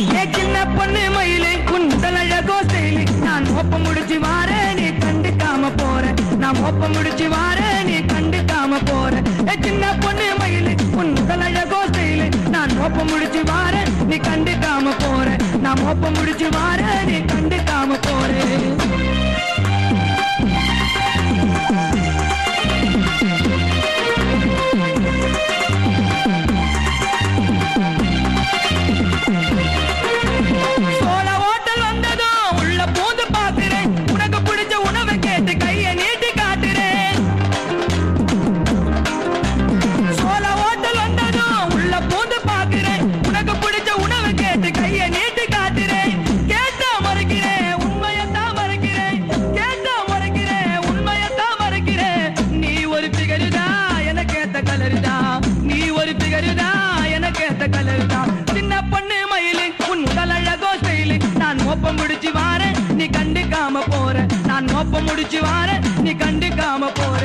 ஏ சின்ன பொண்ணு மயிலே குந்தல் அழகோ செயலி நான் ஒப்ப முடிச்சு வாரேன் நீ கண்டுக்காம போறேன். நான் ஒப்ப முடிச்சு வாரேன் நீ கண்டுக்காம போறேன். ஏ சின்ன பொண்ணு மயிலே குந்தல் அழகோ செயலி நான் ஒப்ப முடிச்சு வாரேன் நீ கண்டுக்காம வார நீ கண்டுக்காம போற. நான் மோப்ப முடிச்சு வார நீ கண்டுக்காம போற.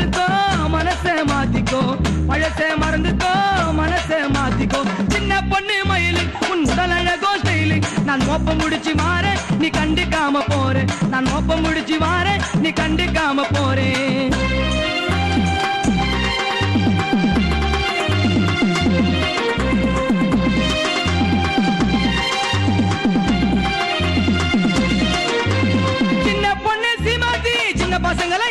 மறந்துக்கோ மனசை மாத்திக்கோ. பழசை மறந்துக்கோ மனசை மாத்திக்கோ. சின்ன பொண்ணு மயிலு உன் உடல் அழகோ ஸ்டைலு நான் மோப்பம் முடிச்சு மாற நீ கண்டுக்காம போறேன். நான் மோப்பம் முடிச்சு மாற நீ கண்டுக்காம போறேன். பசங்களை